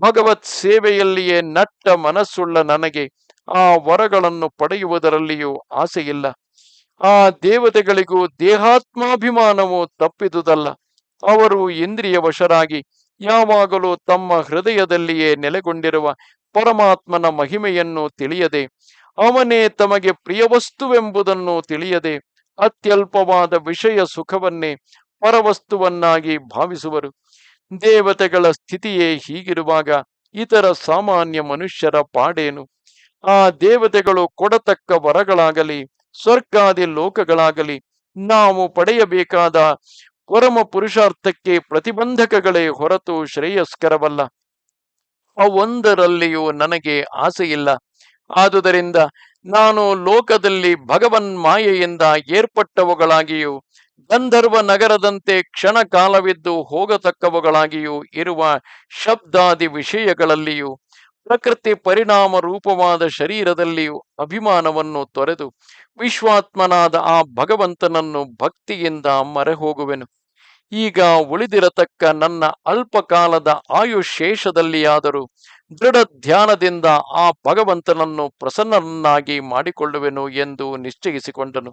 ಭಗವತ್ ಸೇವೆಯಲ್ಲಿಯೇ ನಟ್ಟ ಮನಸ್ಸುಳ್ಳ ನನಗೆ ಆ ವರಗಳನ್ನು ಪಡೆಯುವುದರಲ್ಲಿಯೂ ಆಸೆಯಿಲ್ಲ. ಆ ದೇವತೆಗಳಿಗೂ ದೇಹಾತ್ಮಾಭಿಮಾನವು ತಪ್ಪಿದುದಲ್ಲ. ಅವರು ಇಂದ್ರಿಯ ವಶರಾಗಿ ಯಾವಾಗಲೂ ತಮ್ಮ ಹೃದಯದಲ್ಲಿಯೇ ನೆಲೆಗೊಂಡಿರುವ ಪರಮಾತ್ಮನ ಮಹಿಮೆಯನ್ನು ತಿಳಿಯದೆ, ಅವನೇ ತಮಗೆ ಪ್ರಿಯವಸ್ತುವೆಂಬುದನ್ನು ತಿಳಿಯದೆ, ಅತ್ಯಲ್ಪವಾದ ವಿಷಯ ಸುಖವನ್ನೇ ಪರವಸ್ತುವನ್ನಾಗಿ ಭಾವಿಸುವರು. ದೇವತೆಗಳ ಸ್ಥಿತಿಯೇ ಹೀಗಿರುವಾಗ ಇತರ ಸಾಮಾನ್ಯ ಮನುಷ್ಯರ ಪಾಡೇನು? ಆ ದೇವತೆಗಳು ಕೊಡತಕ್ಕ ವರಗಳಾಗಲಿ, ಸ್ವರ್ಗಾದಿ ಲೋಕಗಳಾಗಲಿ, ನಾವು ಪಡೆಯಬೇಕಾದ ಪರಮ ಪುರುಷಾರ್ಥಕ್ಕೆ ಪ್ರತಿಬಂಧಕಗಳೇ ಹೊರತು ಶ್ರೇಯಸ್ಕರವಲ್ಲ. ಅವೊಂದರಲ್ಲಿಯೂ ನನಗೆ ಆಸೆಯಿಲ್ಲ. ಆದುದರಿಂದ ನಾನು ಲೋಕದಲ್ಲಿ ಭಗವನ್ ಮಾಯೆಯಿಂದ ಏರ್ಪಟ್ಟವುಗಳಾಗಿಯೂ ಗಂಧರ್ವ ನಗರದಂತೆ ಕ್ಷಣ ಕಾಲವಿದ್ದು ಹೋಗತಕ್ಕವುಗಳಾಗಿಯೂ ಇರುವ ಶಬ್ದಾದಿ ವಿಷಯಗಳಲ್ಲಿಯೂ, ಪ್ರಕೃತಿ ಪರಿಣಾಮ ರೂಪವಾದ ಶರೀರದಲ್ಲಿಯೂ ಅಭಿಮಾನವನ್ನು ತೊರೆದು ವಿಶ್ವಾತ್ಮನಾದ ಆ ಭಗವಂತನನ್ನು ಭಕ್ತಿಯಿಂದ ಮರೆ ಹೋಗುವೆನು ಈಗ ಉಳಿದಿರತಕ್ಕ ನನ್ನ ಅಲ್ಪಕಾಲದ ಆಯುಶೇಷದಲ್ಲಿಯಾದರೂ ದೃಢ ಧ್ಯಾನದಿಂದ ಆ ಭಗವಂತನನ್ನು ಪ್ರಸನ್ನನನ್ನಾಗಿ ಮಾಡಿಕೊಳ್ಳುವೆನು ಎಂದು ನಿಶ್ಚಯಿಸಿಕೊಂಡನು.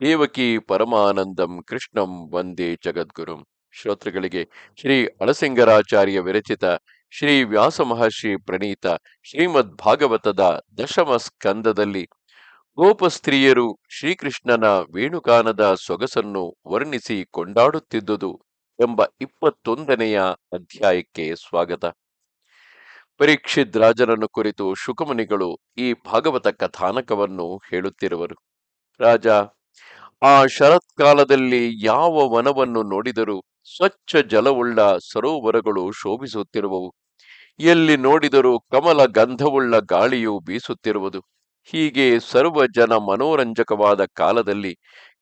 ದೇವಕಿ ಪರಮಾನಂದಂ ಕೃಷ್ಣಂ ವಂದೇ ಜಗದ್ಗುರುಂ. ಶ್ರೋತೃಗಳಿಗೆ ಶ್ರೀ ಅಳಸಿಂಗರಾಚಾರ್ಯ ವಿರಚಿತ ಶ್ರೀ ವ್ಯಾಸ ಮಹರ್ಷಿ ಪ್ರಣೀತ ಶ್ರೀಮದ್ ಭಾಗವತದ ದಶಮ ಸ್ಕಂದದಲ್ಲಿ ಗೋಪಸ್ತ್ರೀಯರು ಶ್ರೀಕೃಷ್ಣನ ವೇಣುಗಾನದ ಸೊಗಸನ್ನು ವರ್ಣಿಸಿ ಕೊಂಡಾಡುತ್ತಿದ್ದುದು ಎಂಬ ಇಪ್ಪತ್ತೊಂದನೆಯ ಅಧ್ಯಾಯಕ್ಕೆ ಸ್ವಾಗತ. ಪರೀಕ್ಷಿತ್ ರಾಜನನ್ನು ಕುರಿತು ಶುಕಮುನಿಗಳು ಈ ಭಾಗವತ ಕಥಾನಕವನ್ನು ಹೇಳುತ್ತಿರುವರು. ರಾಜ ಆ ಶರತ್ಕಾಲದಲ್ಲಿ ಯಾವ ವನವನ್ನು ನೋಡಿದರೂ ಸ್ವಚ್ಛ ಜಲವುಳ್ಳ ಸರೋವರಗಳು ಶೋಭಿಸುತ್ತಿರುವವು. ಎಲ್ಲಿ ನೋಡಿದರೂ ಕಮಲ ಗಂಧವುಳ್ಳ ಗಾಳಿಯು ಬೀಸುತ್ತಿರುವುದು. ಹೀಗೆ ಸರ್ವ ಜನ ಮನೋರಂಜಕವಾದ ಕಾಲದಲ್ಲಿ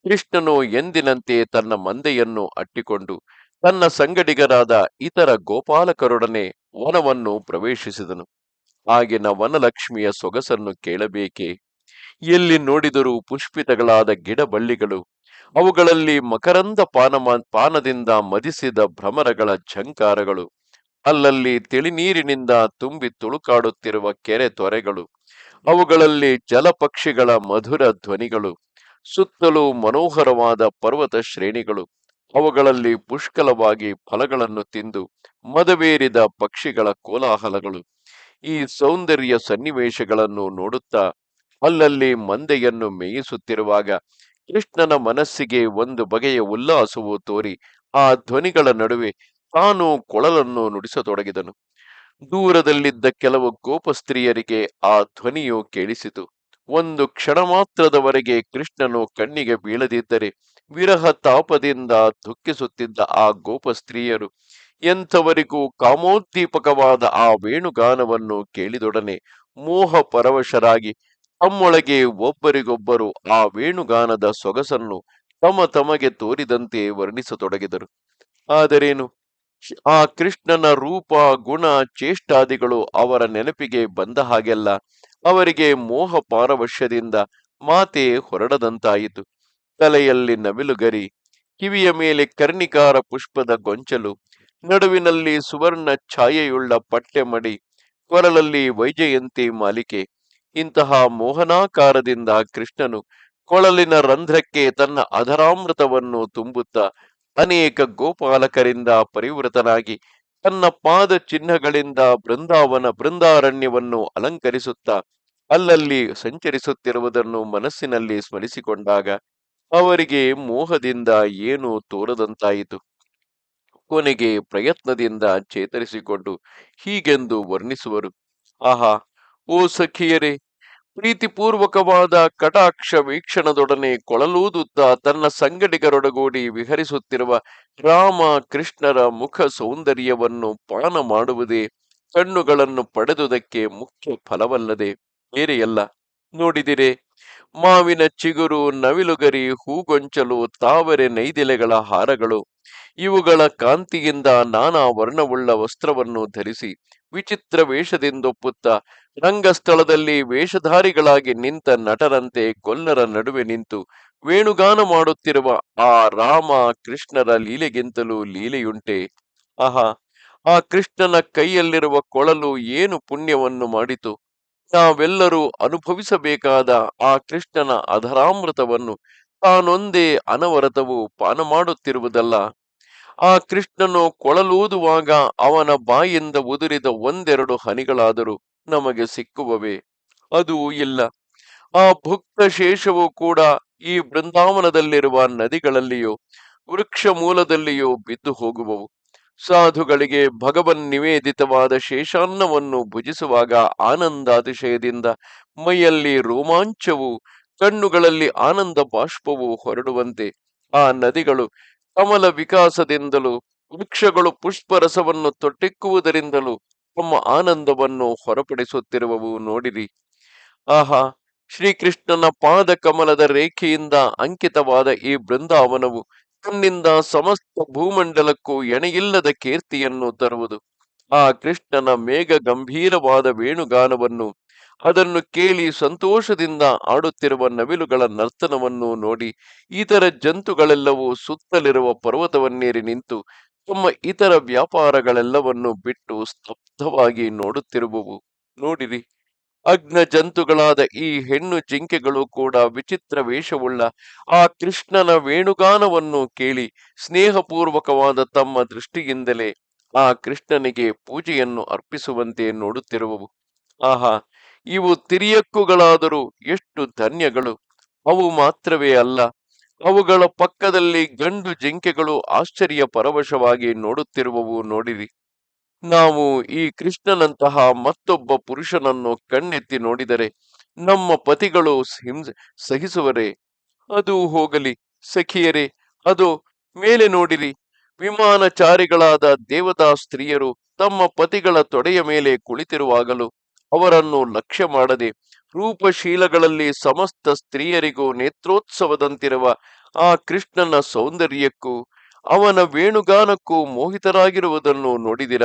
ಕೃಷ್ಣನು ಎಂದಿನಂತೆ ತನ್ನ ಮಂದೆಯನ್ನು ಅಟ್ಟಿಕೊಂಡು ತನ್ನ ಸಂಗಡಿಗರಾದ ಇತರ ಗೋಪಾಲಕರೊಡನೆ ವನವನ್ನು ಪ್ರವೇಶಿಸಿದನು. ಆಗಿನ ವನಲಕ್ಷ್ಮಿಯ ಸೊಗಸನ್ನು ಕೇಳಬೇಕೆ? ಎಲ್ಲಿ ನೋಡಿದರೂ ಪುಷ್ಪಿತಗಳಾದ ಗಿಡಬಳ್ಳಿಗಳು, ಅವುಗಳಲ್ಲಿ ಮಕರಂದ ಪಾನಮ ಪಾನದಿಂದ ಮದಿಸಿದ ಭ್ರಮರಗಳ ಝಂಕಾರಗಳು, ಅಲ್ಲಲ್ಲಿ ತಿಳಿನೀರಿನಿಂದ ತುಂಬಿ ತುಳುಕಾಡುತ್ತಿರುವ ಕೆರೆ ತೊರೆಗಳು, ಅವುಗಳಲ್ಲಿ ಜಲಪಕ್ಷಿಗಳ ಮಧುರ ಧ್ವನಿಗಳು, ಸುತ್ತಲೂ ಮನೋಹರವಾದ ಪರ್ವತ ಶ್ರೇಣಿಗಳು, ಅವುಗಳಲ್ಲಿ ಪುಷ್ಕಲವಾಗಿ ಫಲಗಳನ್ನು ತಿಂದು ಮದವೇರಿದ ಪಕ್ಷಿಗಳ ಕೋಲಾಹಲಗಳು, ಈ ಸೌಂದರ್ಯ ಸನ್ನಿವೇಶಗಳನ್ನು ನೋಡುತ್ತಾ ಅಲ್ಲಲ್ಲಿ ಮಂದೆಯನ್ನು ಮೇಯಿಸುತ್ತಿರುವಾಗ ಕೃಷ್ಣನ ಮನಸ್ಸಿಗೆ ಒಂದು ಬಗೆಯ ಉಲ್ಲಾಸವು ತೋರಿ ಆ ಧ್ವನಿಗಳ ನಡುವೆ ತಾನು ಕೊಳಲನ್ನು ನುಡಿಸತೊಡಗಿದನು. ದೂರದಲ್ಲಿದ್ದ ಕೆಲವು ಗೋಪಸ್ತ್ರೀಯರಿಗೆ ಆ ಧ್ವನಿಯು ಕೇಳಿಸಿತು. ಒಂದು ಕ್ಷಣ ಮಾತ್ರದವರೆಗೆ ಕೃಷ್ಣನು ಕಣ್ಣಿಗೆ ಬೀಳದಿದ್ದರೆ ವಿರಹ ತಾಪದಿಂದ ದುಃಖಿಸುತ್ತಿದ್ದ ಆ ಗೋಪಸ್ತ್ರೀಯರು ಎಂಥವರಿಗೂ ಕಾಮೋದ್ದೀಪಕವಾದ ಆ ವೇಣುಗಾನವನ್ನು ಕೇಳಿದೊಡನೆ ಮೋಹ ಪರವಶರಾಗಿ ತಮ್ಮೊಳಗೆ ಒಬ್ಬರಿಗೊಬ್ಬರು ಆ ವೇಣುಗಾನದ ಸೊಗಸನ್ನು ತಮ್ಮ ತಮಗೆ ತೋರಿದಂತೆ ವರ್ಣಿಸತೊಡಗಿದರು. ಆದರೇನು? ಆ ಕೃಷ್ಣನ ರೂಪ, ಗುಣ, ಚೇಷ್ಟಾದಿಗಳು ಅವರ ನೆನಪಿಗೆ ಬಂದ ಹಾಗೆಲ್ಲ ಅವರಿಗೆ ಮೋಹ ಪಾರವಶ್ಯದಿಂದ ಮಾತೆ ಹೊರಡದಂತಾಯಿತು. ತಲೆಯಲ್ಲಿ ನವಿಲುಗರಿ, ಕಿವಿಯ ಮೇಲೆ ಕರ್ಣಿಕಾರ ಪುಷ್ಪದ ಗೊಂಚಲು, ನಡುವಿನಲ್ಲಿ ಸುವರ್ಣ ಛಾಯೆಯುಳ್ಳ ಪಟ್ಟೆ ಮಡಿ ಕೊರಲಲ್ಲಿ ವೈಜಯಂತಿ ಮಾಲಿಕೆ ಇಂತಹ ಮೋಹನಾಕಾರದಿಂದ ಕೃಷ್ಣನು ಕೊಳಲಿನ ರಂಧ್ರಕ್ಕೆ ತನ್ನ ಅಧರಾಮೃತವನ್ನು ತುಂಬುತ್ತಾ ಅನೇಕ ಗೋಪಾಲಕರಿಂದ ಪರಿವೃತನಾಗಿ ತನ್ನ ಪಾದ ಚಿಹ್ನಗಳಿಂದ ಬೃಂದಾವನ ಬೃಂದಾರಣ್ಯವನ್ನು ಅಲಂಕರಿಸುತ್ತಾ ಅಲ್ಲಲ್ಲಿ ಸಂಚರಿಸುತ್ತಿರುವುದನ್ನು ಮನಸ್ಸಿನಲ್ಲಿ ಸ್ಮರಿಸಿಕೊಂಡಾಗ ಅವರಿಗೆ ಮೋಹದಿಂದ ಏನು ತೋರದಂತಾಯಿತು. ಕೊನೆಗೆ ಪ್ರಯತ್ನದಿಂದ ಚೇತರಿಸಿಕೊಂಡು ಹೀಗೆಂದು ವರ್ಣಿಸುವರು. ಆಹಾ! ಓ ಸಖಿಯರೇ, ಪ್ರೀತಿಪೂರ್ವಕವಾದ ಕಟಾಕ್ಷ ವೀಕ್ಷಣದೊಡನೆ ಕೊಳಲೂದುತ್ತಾ ತನ್ನ ಸಂಗಡಿಗರೊಡಗೂಡಿ ವಿಹರಿಸುತ್ತಿರುವ ರಾಮ ಕೃಷ್ಣರ ಮುಖ ಸೌಂದರ್ಯವನ್ನು ಪಾನ ಮಾಡುವುದೇ ಕಣ್ಣುಗಳನ್ನು ಪಡೆದುದಕ್ಕೆ ಮುಖ್ಯ ಫಲವಲ್ಲದೆ ಬೇರೆಯಲ್ಲ. ನೋಡಿದಿರೆ, ಮಾವಿನ ಚಿಗುರು ನವಿಲುಗರಿ ಹೂಗೊಂಚಲು ತಾವರೆ ನೈದಿಲೆಗಳ ಹಾರಗಳು. ಇವುಗಳ ಕಾಂತಿಯಿಂದ ನಾನಾ ವರ್ಣವುಳ್ಳ ವಸ್ತ್ರವನ್ನು ಧರಿಸಿ ವಿಚಿತ್ರ ವೇಷದಿಂದೊಪ್ಪುತ್ತ ರಂಗಸ್ಥಳದಲ್ಲಿ ವೇಷಧಾರಿಗಳಾಗಿ ನಿಂತ ನಟರಂತೆ ಕೊಲ್ಲರ ನಡುವೆ ನಿಂತು ವೇಣುಗಾನ ಮಾಡುತ್ತಿರುವ ಆ ರಾಮ ಕೃಷ್ಣರ ಲೀಲೆಗಿಂತಲೂ ಲೀಲೆಯುಂಟೆ. ಆಹಾ, ಆ ಕೃಷ್ಣನ ಕೈಯಲ್ಲಿರುವ ಕೊಳಲು ಏನು ಪುಣ್ಯವನ್ನು ಮಾಡಿತು? ನಾವೆಲ್ಲರೂ ಅನುಭವಿಸಬೇಕಾದ ಆ ಕೃಷ್ಣನ ಅಧರಾಮೃತವನ್ನು ತಾನೊಂದೇ ಅನವರತವು ಪಾನ ಮಾಡುತ್ತಿರುವುದಲ್ಲ ಆ ಕೃಷ್ಣನು ಕೊಳಲೂದುವಾಗ ಅವನ ಬಾಯಿಂದ ಉದುರಿದ ಒಂದೆರಡು ಹನಿಗಳಾದರೂ ನಮಗೆ ಸಿಕ್ಕುವವೇ? ಅದು ಇಲ್ಲ. ಆ ಭುಕ್ತ ಶೇಷವು ಕೂಡ ಈ ಬೃಂದಾವನದಲ್ಲಿರುವ ನದಿಗಳಲ್ಲಿಯೋ, ವೃಕ್ಷ ಮೂಲದಲ್ಲಿಯೋ ಬಿದ್ದು ಹೋಗುವವು. ಸಾಧುಗಳಿಗೆ ಭಗವನ್ ನಿವೇದಿತವಾದ ಶೇಷಾನ್ನವನ್ನು ಭುಜಿಸುವಾಗ ಆನಂದಾತಿಶಯದಿಂದ ಮೈಯಲ್ಲಿ ರೋಮಾಂಚವು ಕಣ್ಣುಗಳಲ್ಲಿ ಆನಂದ ಬಾಷ್ಪವು ಹೊರಡುವಂತೆ ಆ ನದಿಗಳು ಕಮಲ ವಿಕಾಸದಿಂದಲೂ, ವೃಕ್ಷಗಳು ಪುಷ್ಪರಸವನ್ನು ತೊಟ್ಟಿಕ್ಕುವುದರಿಂದಲೂ ತಮ್ಮ ಆನಂದವನ್ನು ಹೊರಪಡಿಸುತ್ತಿರುವವು ನೋಡಿರಿ. ಆಹಾ! ಶ್ರೀಕೃಷ್ಣನ ಪಾದ ಕಮಲದ ರೇಖೆಯಿಂದ ಅಂಕಿತವಾದ ಈ ಬೃಂದಾವನವು ತನ್ನಿಂದ ಸಮಸ್ತ ಭೂಮಂಡಲಕ್ಕೂ ಎಣೆಯಿಲ್ಲದ ಕೀರ್ತಿಯನ್ನು ತರುವುದು. ಆ ಕೃಷ್ಣನ ಮೇಘ ಗಂಭೀರವಾದ ವೇಣುಗಾನವನ್ನು ಅದನ್ನು ಕೇಳಿ ಸಂತೋಷದಿಂದ ಆಡುತ್ತಿರುವ ನವಿಲುಗಳ ನರ್ತನವನ್ನು ನೋಡಿ ಇತರ ಜಂತುಗಳೆಲ್ಲವೂ ಸುತ್ತಲಿರುವ ಪರ್ವತವನ್ನೇರಿ ನಿಂತು ತಮ್ಮ ಇತರ ವ್ಯಾಪಾರಗಳೆಲ್ಲವನ್ನು ಬಿಟ್ಟು ಸ್ತಬ್ಧವಾಗಿ ನೋಡುತ್ತಿರುವವು. ನೋಡಿರಿ ಅಗ್ನ ಜಂತುಗಳಾದ ಈ ಹೆಣ್ಣು ಜಿಂಕೆಗಳು ಕೂಡ ವಿಚಿತ್ರ ವೇಷವುಳ್ಳ ಆ ಕೃಷ್ಣನ ವೇಣುಗಾನವನ್ನು ಕೇಳಿ ಸ್ನೇಹಪೂರ್ವಕವಾದ ತಮ್ಮ ದೃಷ್ಟಿಯಿಂದಲೇ ಆ ಕೃಷ್ಣನಿಗೆ ಪೂಜೆಯನ್ನು ಅರ್ಪಿಸುವಂತೆ ನೋಡುತ್ತಿರುವವು. ಆಹಾ ಇವು ತಿರಿಯಕ್ಕುಗಳಾದರೂ ಎಷ್ಟು ಧನ್ಯಗಳು. ಅವು ಮಾತ್ರವೇ ಅಲ್ಲ, ಅವುಗಳ ಪಕ್ಕದಲ್ಲಿ ಗಂಡು ಜಿಂಕೆಗಳು ಆಶ್ಚರ್ಯ ಪರವಶವಾಗಿ ನೋಡುತ್ತಿರುವವು ನೋಡಿರಿ. ನಾವು ಈ ಕೃಷ್ಣನಂತಹ ಮತ್ತೊಬ್ಬ ಪುರುಷನನ್ನು ಕಣ್ಣೆತ್ತಿ ನೋಡಿದರೆ ನಮ್ಮ ಪತಿಗಳು ಹಿಂಸೆ ಸಹಿಸುವರೇ. ಅದು ಹೋಗಲಿ ಸಖಿಯರೇ, ಅದು ಮೇಲೆ ನೋಡಿರಿ. ವಿಮಾನಚಾರಿಗಳಾದ ದೇವತಾ ಸ್ತ್ರೀಯರು ತಮ್ಮ ಪತಿಗಳ ತೊಡೆಯ ಮೇಲೆ ಕುಳಿತಿರುವಾಗಲೂ ಅವರನ್ನು ಲಕ್ಷ್ಯ ಮಾಡದೆ ರೂಪಶೀಲಗಳಲ್ಲಿ ಸಮಸ್ತ ಸ್ತ್ರೀಯರಿಗೂ ನೇತ್ರೋತ್ಸವದಂತಿರುವ ಆ ಕೃಷ್ಣನ ಸೌಂದರ್ಯಕ್ಕೂ, ಅವನ ವೇಣುಗಾನಕ್ಕೂ ಮೋಹಿತರಾಗಿರುವುದನ್ನು ನೋಡಿದಿರ.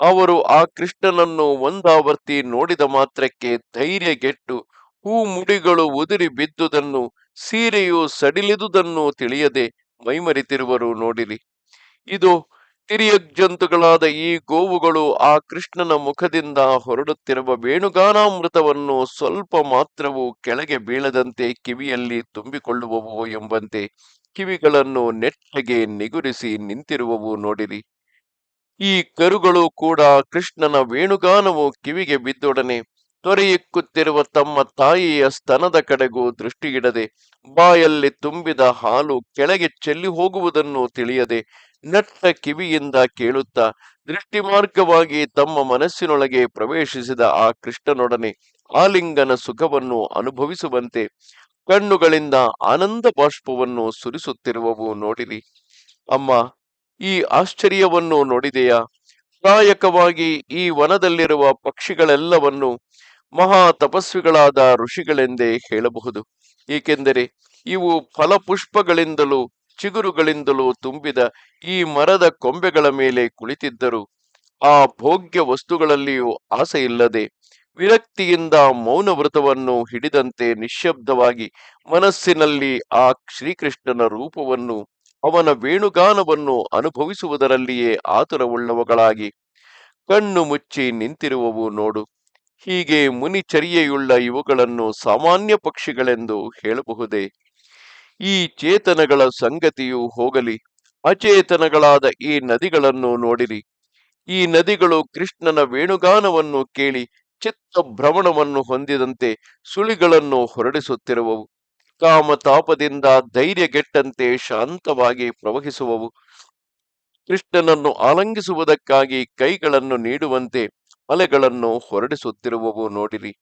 ಅವರು ಆ ಕೃಷ್ಣನನ್ನು ಒಂದಾವರ್ತಿ ನೋಡಿದ ಮಾತ್ರಕ್ಕೆ ಧೈರ್ಯಗೆಟ್ಟು ಹೂ ಮುಡಿಗಳು ಉದುರಿ ಬಿದ್ದುದನ್ನು, ಸೀರೆಯು ಸಡಿಲಿದುದನ್ನು ತಿಳಿಯದೆ ಮೈಮರಿತಿರುವರು ನೋಡಿರಿ. ಇದು ತಿರಿಯಜ್ಜಂತುಗಳಾದ ಈ ಗೋವುಗಳು ಆ ಕೃಷ್ಣನ ಮುಖದಿಂದ ಹೊರಡುತ್ತಿರುವ ವೇಣುಗಾನಾಮೃತವನ್ನು ಸ್ವಲ್ಪ ಮಾತ್ರವೂ ಕೆಳಗೆ ಬೀಳದಂತೆ ಕಿವಿಯಲ್ಲಿ ತುಂಬಿಕೊಳ್ಳುವವು ಎಂಬಂತೆ ಕಿವಿಗಳನ್ನು ನೆಟ್ಟಗೆ ನಿಗುರಿಸಿ ನಿಂತಿರುವವು ನೋಡಿರಿ. ಈ ಕರುಗಳು ಕೂಡ ಕೃಷ್ಣನ ವೇಣುಗಾನವು ಕಿವಿಗೆ ಬಿದ್ದೊಡನೆ ತೊರೆಯಿಕ್ಕುತ್ತಿರುವ ತಮ್ಮ ತಾಯಿಯ ಸ್ತನದ ಕಡೆಗೂ ದೃಷ್ಟಿಯಿಡದೆ ಬಾಯಲ್ಲಿ ತುಂಬಿದ ಹಾಲು ಕೆಳಗೆ ಚೆಲ್ಲಿ ಹೋಗುವುದನ್ನು ತಿಳಿಯದೆ ನಟ್ಟ ಕಿವಿಯಿಂದ ಕೇಳುತ್ತಾ ದೃಷ್ಟಿಮಾರ್ಗವಾಗಿ ತಮ್ಮ ಮನಸ್ಸಿನೊಳಗೆ ಪ್ರವೇಶಿಸಿದ ಆ ಕೃಷ್ಣನೊಡನೆ ಆಲಿಂಗನ ಸುಖವನ್ನು ಅನುಭವಿಸುವಂತೆ ಕಣ್ಣುಗಳಿಂದ ಆನಂದ ಬಾಷ್ಪವನ್ನು ಸುರಿಸುತ್ತಿರುವವು ನೋಡಿರಿ. ಅಮ್ಮ, ಈ ಆಶ್ಚರ್ಯವನ್ನು ನೋಡಿದೆಯಾ? ಪ್ರಾಯಕವಾಗಿ ಈ ವನದಲ್ಲಿರುವ ಪಕ್ಷಿಗಳೆಲ್ಲವನ್ನು ಮಹಾ ತಪಸ್ವಿಗಳಾದ ಋಷಿಗಳೆಂದೇ ಹೇಳಬಹುದು. ಏಕೆಂದರೆ ಇವು ಫಲಪುಷ್ಪಗಳಿಂದಲೂ ಚಿಗುರುಗಳಿಂದಲೂ ತುಂಬಿದ ಈ ಮರದ ಕೊಂಬೆಗಳ ಮೇಲೆ ಕುಳಿತಿದ್ದರು. ಆ ಭೋಗ್ಯ ವಸ್ತುಗಳಲ್ಲಿಯೂ ಆಸೆ ಇಲ್ಲದೆ ವಿರಕ್ತಿಯಿಂದ ಮೌನ ವ್ರತವನ್ನು ಹಿಡಿದಂತೆ ನಿಶ್ಶಬ್ದವಾಗಿ ಮನಸ್ಸಿನಲ್ಲಿ ಆ ಶ್ರೀಕೃಷ್ಣನ ರೂಪವನ್ನು, ಅವನ ವೇಣುಗಾನವನ್ನು ಅನುಭವಿಸುವುದರಲ್ಲಿಯೇ ಆತುರವುಳ್ಳವಗಳಾಗಿ ಕಣ್ಣು ಮುಚ್ಚಿ ನಿಂತಿರುವವು ನೋಡು. ಹೀಗೆ ಮುನಿಚರ್ಯೆಯುಳ್ಳ ಇವುಗಳನ್ನು ಸಾಮಾನ್ಯ ಪಕ್ಷಿಗಳೆಂದು ಹೇಳಬಹುದೇ? ಈ ಚೇತನಗಳ ಸಂಗತಿಯು ಹೋಗಲಿ, ಅಚೇತನಗಳಾದ ಈ ನದಿಗಳನ್ನು ನೋಡಿರಿ. ಈ ನದಿಗಳು ಕೃಷ್ಣನ ವೇಣುಗಾನವನ್ನು ಕೇಳಿ ಚಿತ್ತ ಭ್ರಮಣವನ್ನು ಹೊಂದಿದಂತೆ ಸುಳಿಗಳನ್ನು ಹೊರಡಿಸುತ್ತಿರುವವು. ಕಾಮತಾಪದಿಂದ ಧೈರ್ಯಗೆಟ್ಟಂತೆ ಶಾಂತವಾಗಿ ಪ್ರವಹಿಸುವವು. ಕೃಷ್ಣನನ್ನು ಆಲಂಗಿಸುವುದಕ್ಕಾಗಿ ಕೈಗಳನ್ನು ನೀಡುವಂತೆ ಅಲೆಗಳನ್ನು ಹೊರಡಿಸುತ್ತಿರುವವು ನೋಡಿರಿ.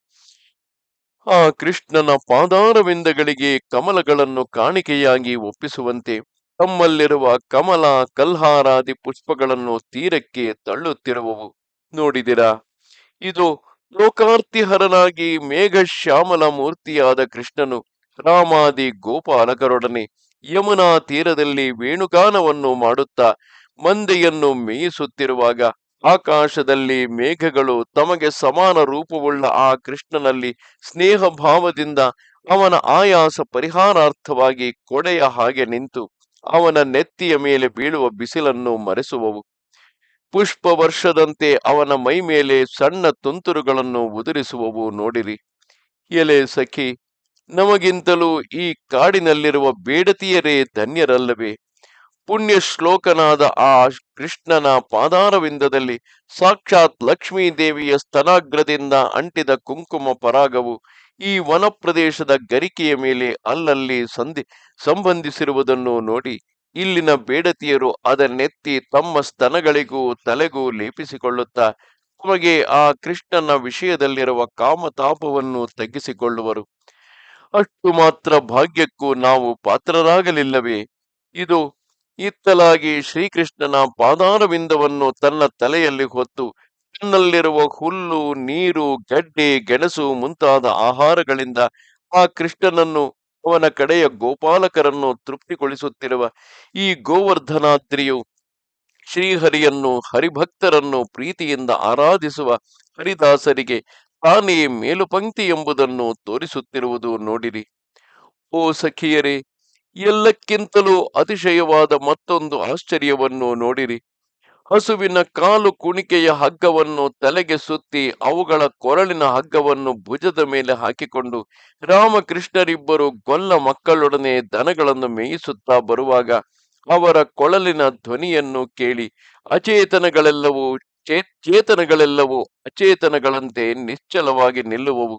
ಆ ಕೃಷ್ಣನ ಪಾದಾರವಿಂದಗಳಿಗೆ ಕಮಲಗಳನ್ನು ಕಾಣಿಕೆಯಾಗಿ ಒಪ್ಪಿಸುವಂತೆ ತಮ್ಮಲ್ಲಿರುವ ಕಮಲ ಕಲ್ಹಾರಾದಿ ಪುಷ್ಪಗಳನ್ನು ತೀರಕ್ಕೆ ತಳ್ಳುತ್ತಿರುವವು ನೋಡಿದಿರಾ. ಇದು ಲೋಕಾರ್ತಿಹರನಾಗಿ ಮೇಘ ಶ್ಯಾಮಲ ಮೂರ್ತಿಯಾದ ಕೃಷ್ಣನು ರಾಮಾದಿ ಗೋಪಾಲಕರೊಡನೆ ಯಮುನಾ ತೀರದಲ್ಲಿ ವೇಣುಗಾನವನ್ನು ಮಾಡುತ್ತಾ ಮಂದೆಯನ್ನು ಮೇಯಿಸುತ್ತಿರುವಾಗ ಆಕಾಶದಲ್ಲಿ ಮೇಘಗಳು ತಮಗೆ ಸಮಾನ ರೂಪವುಳ್ಳ ಆ ಕೃಷ್ಣನಲ್ಲಿ ಸ್ನೇಹ ಭಾವದಿಂದ ಅವನ ಆಯಾಸ ಪರಿಹಾರಾರ್ಥವಾಗಿ ಕೊಡೆಯ ಹಾಗೆ ನಿಂತು ಅವನ ನೆತ್ತಿಯ ಮೇಲೆ ಬೀಳುವ ಬಿಸಿಲನ್ನು ಮರೆಸುವವು. ಪುಷ್ಪ ವರ್ಷದಂತೆ ಅವನ ಮೈ ಮೇಲೆ ಸಣ್ಣ ತುಂತುರುಗಳನ್ನು ಉದುರಿಸುವವು ನೋಡಿರಿ. ಎಲೆ ಸಖಿ, ನಮಗಿಂತಲೂ ಈ ಕಾಡಿನಲ್ಲಿರುವ ಬೇಡತಿಯರೇ ಧನ್ಯರಲ್ಲವೇ? ಪುಣ್ಯ ಶ್ಲೋಕನಾದ ಆ ಕೃಷ್ಣನ ಪಾದಾರವಿಂದದಲ್ಲಿ ಸಾಕ್ಷಾತ್ ಲಕ್ಷ್ಮೀ ದೇವಿಯ ಸ್ತನಾಗ್ರದಿಂದ ಅಂಟಿದ ಕುಂಕುಮ ಪರಾಗವು ಈ ವನ ಪ್ರದೇಶದ ಗರಿಕೆಯ ಮೇಲೆ ಅಲ್ಲಲ್ಲಿ ಸಂಧಿ, ಸಂಬಂಧಿಸಿರುವುದನ್ನು ನೋಡಿ ಇಲ್ಲಿನ ಬೇಡತಿಯರು ಅದನ್ನೆತ್ತಿ ತಮ್ಮ ಸ್ತನಗಳಿಗೂ ತಲೆಗೂ ಲೇಪಿಸಿಕೊಳ್ಳುತ್ತಾ ತಮಗೆ ಆ ಕೃಷ್ಣನ ವಿಷಯದಲ್ಲಿರುವ ಕಾಮತಾಪವನ್ನು ತಗ್ಗಿಸಿಕೊಳ್ಳುವರು. ಅಷ್ಟು ಮಾತ್ರ ಭಾಗ್ಯಕ್ಕೂ ನಾವು ಪಾತ್ರರಾಗಲಿಲ್ಲವೇ? ಇದು ಇತ್ತಲಾಗಿ ಶ್ರೀಕೃಷ್ಣನ ಪಾದಾರವಿಂದವನ್ನು ತನ್ನ ತಲೆಯಲ್ಲಿ ಹೊತ್ತು ತನ್ನಲ್ಲಿರುವ ಹುಲ್ಲು, ನೀರು, ಗಡ್ಡೆ, ಗೆಣಸು ಮುಂತಾದ ಆಹಾರಗಳಿಂದ ಆ ಕೃಷ್ಣನನ್ನು ಅವನ ಕಡೆಯ ಗೋಪಾಲಕರನ್ನು ತೃಪ್ತಿಗೊಳಿಸುತ್ತಿರುವ ಈ ಗೋವರ್ಧನಾದ್ರಿಯು ಶ್ರೀಹರಿಯನ್ನು ಹರಿಭಕ್ತರನ್ನು ಪ್ರೀತಿಯಿಂದ ಆರಾಧಿಸುವ ಹರಿದಾಸರಿಗೆ ತಾನೇ ಮೇಲುಪಂಕ್ತಿ ಎಂಬುದನ್ನು ತೋರಿಸುತ್ತಿರುವುದು ನೋಡಿರಿ. ಓ ಸಖಿಯರೇ ಎಲ್ಲಕ್ಕಿಂತಲೂ ಅತಿಶಯವಾದ ಮತ್ತೊಂದು ಆಶ್ಚರ್ಯವನ್ನು ನೋಡಿರಿ. ಹಸುವಿನ ಕಾಲು ಕುಣಿಕೆಯ ಹಗ್ಗವನ್ನು ತಲೆಗೆ ಸುತ್ತಿ ಅವುಗಳ ಕೊರಳಿನ ಹಗ್ಗವನ್ನು ಭುಜದ ಮೇಲೆ ಹಾಕಿಕೊಂಡು ರಾಮಕೃಷ್ಣರಿಬ್ಬರು ಗೊಲ್ಲ ಮಕ್ಕಳೊಡನೆ ದನಗಳನ್ನು ಮೇಯಿಸುತ್ತಾ ಬರುವಾಗ ಅವರ ಕೊಳಲಿನ ಧ್ವನಿಯನ್ನು ಕೇಳಿ ಅಚೇತನಗಳೆಲ್ಲವೂ ಚೇತನಗಳೆಲ್ಲವೂ ಅಚೇತನಗಳಂತೆ ನಿಶ್ಚಲವಾಗಿ ನಿಲ್ಲುವವು.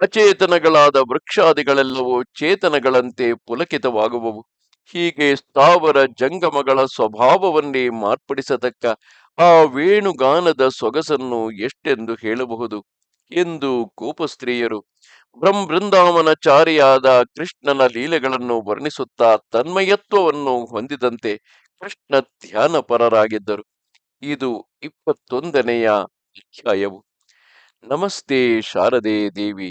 ಅಚೇತನಗಳಾದ ವೃಕ್ಷಾದಿಗಳೆಲ್ಲವೂ ಚೇತನಗಳಂತೆ ಪುಲಕಿತವಾಗುವವು. ಹೀಗೆ ಸ್ಥಾವರ ಜಂಗಮಗಳ ಸ್ವಭಾವವನ್ನೇ ಮಾರ್ಪಡಿಸತಕ್ಕ ಆ ವೇಣುಗಾನದ ಸೊಗಸನ್ನು ಎಷ್ಟೆಂದು ಹೇಳಬಹುದು? ಎಂದು ಕೋಪಸ್ತ್ರೀಯರು ಬ್ರಹ್ಮ ಬೃಂದಾವನಚಾರಿಯಾದ ಕೃಷ್ಣನ ಲೀಲೆಗಳನ್ನು ವರ್ಣಿಸುತ್ತಾ ತನ್ಮಯತ್ವವನ್ನು ಹೊಂದಿದಂತೆ ಕೃಷ್ಣ ಧ್ಯಾನಪರರಾಗಿದ್ದರು. ಇದು ಇಪ್ಪತ್ತೊಂದನೆಯ ಅಧ್ಯಾಯವು. ನಮಸ್ತೆ ಶಾರದೆ ದೇವಿ.